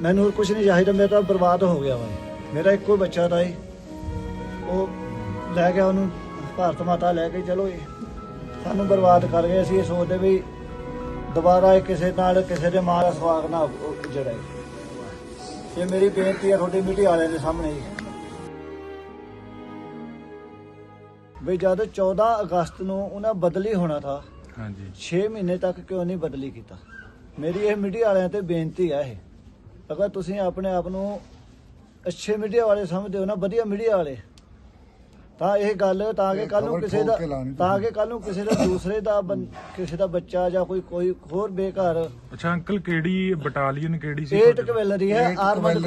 ਮੈਨੂੰ ਹੋਰ ਕੁਝ ਨਹੀਂ ਚਾਹੀਦਾ ਮੇਰਾ ਤਾਂ ਬਰਬਾਦ ਹੋ ਗਿਆ ਵਾ। ਮੇਰਾ ਇੱਕੋ ਬੱਚਾ ਤਾਂ ਹੀ ਉਹ ਲੈ ਗਿਆ ਉਹਨੂੰ ਭਾਰਤ ਮਾਤਾ ਲੈ ਕੇ ਚਲੋ ਜੀ। ਸਾਨੂੰ ਬਰਬਾਦ ਕਰ ਗਏ ਅਸੀਂ ਇਹ ਸੋਚਦੇ ਵੀ ਦੁਬਾਰਾ ਇਹ ਕਿਸੇ ਨਾਲ ਕਿਸੇ ਦੇ ਮਾਂ ਦਾ ਸਵਾਗ ਨਾ ਜਿਹੜਾ ਇਹ ਮੇਰੀ ਬੇਨਤੀ ਹੈ ਤੁਹਾਡੀ ਮੀਡੀਆ ਵਾਲਿਆਂ ਦੇ ਸਾਹਮਣੇ ਜੀ ਵੀ ਜਦ 14 ਅਗਸਤ ਨੂੰ ਉਹਨਾਂ ਬਦਲੀ ਹੋਣਾ ਥਾ ਹਾਂਜੀ। 6 ਮਹੀਨੇ ਤੱਕ ਕਿਉਂ ਨਹੀਂ ਬਦਲੀ ਕੀਤਾ? ਮੇਰੀ ਇਹ ਮੀਡੀਆ ਵਾਲਿਆਂ ਤੇ ਬੇਨਤੀ ਹੈ ਇਹ। ਅਗਰ ਤੁਸੀਂ ਆਪਣੇ ਆਪ ਨੂੰ ਅੱਛੇ ਮੀਡੀਆ ਵਾਲੇ ਸਮਝਦੇ ਹੋ ਨਾ ਵਧੀਆ ਮੀਡੀਆ ਵਾਲੇ ਤਾਂ ਇਹ ਗੱਲ ਤਾਂ ਕਿ ਕੱਲ ਨੂੰ ਕਿਸੇ ਦਾ ਤਾਂ। ਕਿ ਕੱਲ ਨੂੰ ਕਿਸੇ ਦਾ ਦੂਸਰੇ ਦਾ ਕਿਸੇ ਦਾ ਬੱਚਾ ਜਾਂ ਕੋਈ ਕੋਈ ਹੋਰ ਬੇਘਰ ਅੱਛਾ ਅੰਕਲ ਕਿਹੜੀ ਬਟਾਲੀਅਨ ਕਿਹੜੀ ਸੀ 8 ਤੁਹਾਡੀ? ਕਵੈਲਰੀ ਹੈ ਆਰਮਡ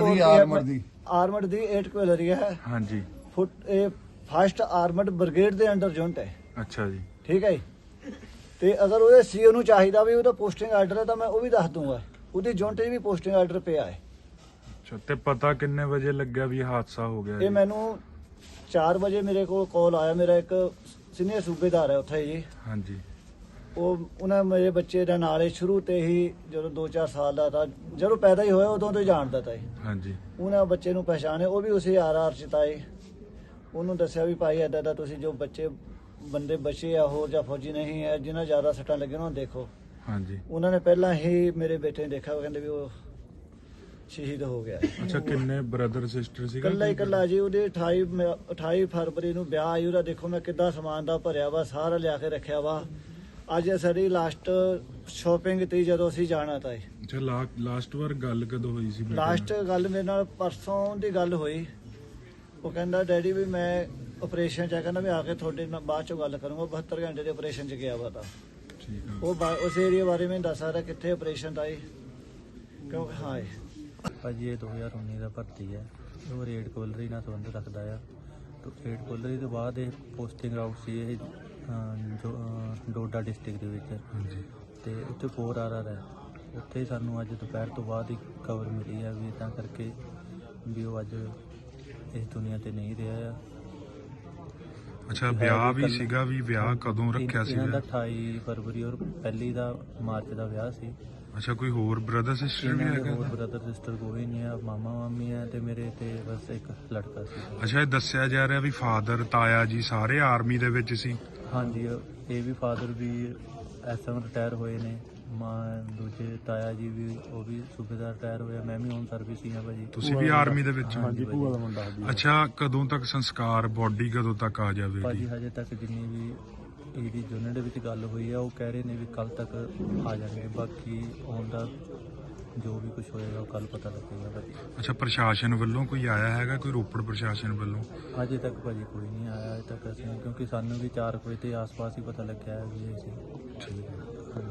ਦੀ। ਆਰਮਡ ਦੀ 8 ਕਵੈਲਰੀ ਹੈ ਹਾਂਜੀ ਫੁੱਟ ਇਹ ਫਸਟ ਆਰਮਡ ਬ੍ਰਿਗੇਡ ਦੇ ਅੰਡਰ ਯੂਨਿਟ ਹੈ ਅੱਛਾ ਜੀ ਠੀਕ ਹੈ ਜੀ ਤੇ ਅਗਰ ਉਹਦੇ ਸੀਓ ਨੂੰ ਚਾਹੀਦਾ ਵੀ ਉਹਦਾ ਪੋਸਟਿੰਗ ਆਰਡਰ ਹੈ ਤਾਂ ਮੈਂ ਉਹ ਵੀ ਦੱਸ ਦੂੰਗਾ ਉਹਦੀ ਯੂਨਿਟ 'ਚ ਵੀ ਪੋਸਟਿੰਗ ਆਰਡਰ ਪਿਆ ਹੈ। ਅੱਛਾ ਤੇ ਪਤਾ ਕਿੰਨੇ ਵਜੇ ਲੱਗਿਆ ਵੀ ਇਹ ਹਾਦਸਾ ਹੋ ਗਿਆ ਇਹ ਜੀ? ਮੈਨੂੰ 4 ਵਜੇ ਮੇਰੇ ਕੋਲ ਕਾਲ ਆਇਆ। ਮੇਰਾ ਇੱਕ ਸੀਨੀਅਰ ਸੂਬੇਦਾਰ ਹੈ ਉੱਥੇ ਜੀ। ਹਾਂਜੀ। ਉਹ ਉਹਨਾਂ ਮੇਰੇ ਬੱਚੇ ਦਾ ਨਾਲ ਸ਼ੁਰੂ ਤੇ ਹੀ ਜਦੋਂ 2-4 ਸਾਲ ਦਾ ਤਾਂ ਜਦੋਂ ਪੈਦਾ ਹੀ ਹੋਇਆ ਉਦੋਂ ਤੋਂ ਹੀ ਜਾਣਦਾ ਤਾ ਜੀ ਹਾਂਜੀ। ਉਹਨਾਂ ਬੱਚੇ ਨੂੰ ਪਛਾਣੇ ਉਹ ਵੀ ਉਸੇ ਆਰ-ਆਰ ਚ ਤਾ ਜੀ ਉਹਨੂੰ ਦੱਸਿਆ ਵੀ ਭਾਈ ਏਦਾਂ ਦਾ ਤੁਸੀਂ ਜੋ ਬੱਚੇ ਬੰਦੇ ਬਚੇ ਆ ਹੋਰ ਜਾਂ ਫੌਜੀ ਨਹੀਂ ਹੈ ਜਿਨ੍ਹਾਂ ਜ਼ਿਆਦਾ ਸੱਟਾਂ ਲੱਗੀਆਂ ਉਹਨਾਂ ਨੂੰ ਦੇਖੋ। ਹਾਂਜੀ। ਉਹਨਾਂ ਨੇ ਪਹਿਲਾਂ ਹੀ ਮੇਰੇ ਬੇਟੇ ਨੇ ਦੇਖਿਆ ਉਹ ਕਹਿੰਦੇ ਵੀ ਉਹ ਸ਼ਹੀਦ ਹੋ ਗਿਆ। ਹੈ। ਅੱਛਾ ਕਿੰਨੇ ਬ੍ਰਦਰ ਸਿਸਟਰ ਸੀਗਾ? ਇਕੱਲਾ ਹੀ ਇਕੱਲਾ ਜੀ ਉਹਦੇ 28 ਮ- 28 ਫਰਵਰੀ ਨੂੰ ਵਿਆਹ ਆਈ ਉਹਦਾ ਦੇਖੋ ਮੈਂ ਕਿੱਦਾਂ ਸਮਾਨ ਦਾ ਭਰਿਆ ਵਾ ਸਾਰਾ ਲਿਆ ਕੇ ਰੱਖਿਆ ਵਾ। ਅੱਜ ਸਾਡੀ ਲਾਸਟ ਸ਼ਾਪਿੰਗ ਤੇ ਜਦੋਂ ਅਸੀਂ ਜਾਣਾ ਤਾਂ ਅੱਛਾ ਲਾਸਟ ਵਾਰ ਗੱਲ ਕਦੋਂ ਹੋਈ ਸੀ ਬੇਟੇ ਨਾਲ? ਲਾਸਟ ਗੱਲ ਮੇਰੇ ਨਾਲ ਪਰਸੋਂ ਦੀ ਗੱਲ ਹੋਈ। ਉਹ ਕਹਿੰਦਾ ਡੈਡੀ ਵੀ ਮੈਂ ਆਪਰੇਸ਼ਨ ਚ ਆ ਕਹਿੰਦਾ ਵੀ ਆ ਕੇ ਤੁਹਾਡੇ ਨਾਲ ਬਾਅਦ ਚੋਂ ਗੱਲ ਕਰੂੰਗਾ 72 ਘੰਟੇ ਦੇ ਆਪਰੇਸ਼ਨ ਚ ਗਿਆ ਵਾ ਤਾਂ। ਠੀਕ ਆ। ਉਹ ਬਾ- ਉਸ ਏਰੀਆ ਬਾਰੇ ਮੈਨੂੰ ਦੱਸ ਸਕਦਾ ਕਿੱਥੇ ਆਪਰੇਸ਼ਨ ਦਾ ਏ ਕਿਉਂਕਿ ਹਾਂ ਏ ਭਾਜੀ ਇਹ 2019 ਦਾ ਭਰਤੀ ਹੈ। ਉਹ ਰੇਡ ਕੋਲਰੀ ਨਾਲ ਸੰਬੰਧ ਰੱਖਦਾ ਆ। ਤੇ ਰੇਡ ਕੋਲਰੀ ਤੋਂ ਬਾਅਦ ਇਹ ਪੋਸਟਿੰਗ ਆਊਟ ਸੀ ਇਹ ਜੋ ਡੋਡਾ ਡਿਸਟ੍ਰਿਕਟ ਦੇ ਵਿੱਚ। ਹਾਂਜੀ। ਤੇ ਉੱਥੇ 4 ਆਰ ਆਰ ਹੈ। ਉੱਥੇ ਸਾਨੂੰ ਅੱਜ ਦੁਪਹਿਰ ਤੋਂ ਬਾਅਦ ਹੀ ਖਬਰ ਮਿਲੀ ਹੈ ਵੀ ਤਾਂ ਕਰਕੇ ਵੀ ਉਹ ਅੱਜ ਇਸ ਦੁਨੀਆ ਤੇ ਨਹੀਂ ਰਿਹਾ ਆ। ਅੱਛਾ ਵਿਆਹ ਵੀ ਸੀਗਾ ਵੀ ਵਿਆਹ ਕਦੋਂ ਰੱਖਿਆ ਇਹਨਾਂ ਦਾ ਸੀਗਾ? 28 ਫਰਵਰੀ ਔਰ ਪਹਿਲੀ ਦਾ ਮਾਰਚ ਦਾ ਵਿਆਹ ਸੀ। ਅੱਛਾ ਕੋਈ ਹੋਰ ਬ੍ਰਦਰ ਸਿਸਟਰ ਵੀ ਇਹਨਾਂ ਹੈਗਾ? ਹੋਰ ਬ੍ਰਦਰ ਸਿਸਟਰ ਕੋਈ ਨਹੀਂ ਆ ਮਾਮਾ ਮਾਮੀ ਹੈ ਤੇ ਮੇਰੇ ਤੇ ਬਸ ਇੱਕ ਲੜਕਾ ਸੀ। ਅੱਛਾ ਇਹ ਦੱਸਿਆ ਜਾ ਰਿਹਾ ਵੀ ਫਾਦਰ ਤਾਇਆ ਜੀ ਸਾਰੇ ਆਰਮੀ ਦੇ ਵਿੱਚ ਸੀ। ਹਾਂਜੀ ਇਹ ਵੀ ਫਾਦਰ ਵੀ ਐਸਐਮ ਰਿਟਾਇਰ ਹੋਏ ਨੇ। ਮਾਂ ਦੂਜੇ ਤਾਇਆ ਜੀ ਵੀ ਉਹ ਵੀ ਸੂਬੇਦਾਰ ਰਿਟਾਇਰ ਹੋਇਆ ਮੈਂ ਵੀ ਹੁਣ ਸਰਵਿਸ ਹੀ ਆ ਭਾਜੀ। ਤੁਸੀਂ ਵੀ ਆਰਮੀ ਦੇ ਵਿੱਚ ਹੋ ਹਾਂਜੀ ਭੂਆ ਦਾ ਮੁੰਡਾ ਅੱਛਾ ਕਦੋਂ ਤੱਕ ਸੰਸਕਾਰ ਬੋਡੀ ਕਦੋਂ ਤੱਕ ਆ ਭਾਜੀ ਜਾਵੇਗੀ ਹਜੇ ਤੱਕ ਜਿੰਨੀ ਵੀ ਇਹਦੀ ਯੂਨਿਟ ਦੇ ਵਿੱਚ ਗੱਲ ਹੋਈ ਆ ਉਹ ਕਹਿ ਰਹੇ ਨੇ ਵੀ ਕੱਲ ਤੱਕ ਆ ਜਾਣਗੇ। ਬਾਕੀ ਆਉਣ ਦਾ ਜੋ ਵੀ ਕੁਝ ਹੋਏਗਾ ਉਹ ਕੱਲ ਪਤਾ ਲੱਗੇਗਾ ਭਾਜੀ। ਅੱਛਾ ਪ੍ਰਸ਼ਾਸਨ ਵੱਲੋਂ ਕੋਈ ਆਇਆ ਹੈਗਾ ਕੋਈ ਰੋਪੜ ਪ੍ਰਸ਼ਾਸਨ ਵੱਲੋਂ? ਹਜੇ ਤੱਕ ਭਾਜੀ ਕੋਈ ਨਹੀਂ ਆਇਆ ਅਜੇ ਤੱਕ ਅਸੀਂ ਕਿਉਂਕਿ ਸਾਨੂੰ ਵੀ 4 ਵਜੇ ਦੇ ਆਸ-ਪਾਸ ਹੀ ਪਤਾ ਲੱਗਿਆ ਹੈ ਵੀ ਇਹ ਸੀ ਠੀਕ ਹੈ।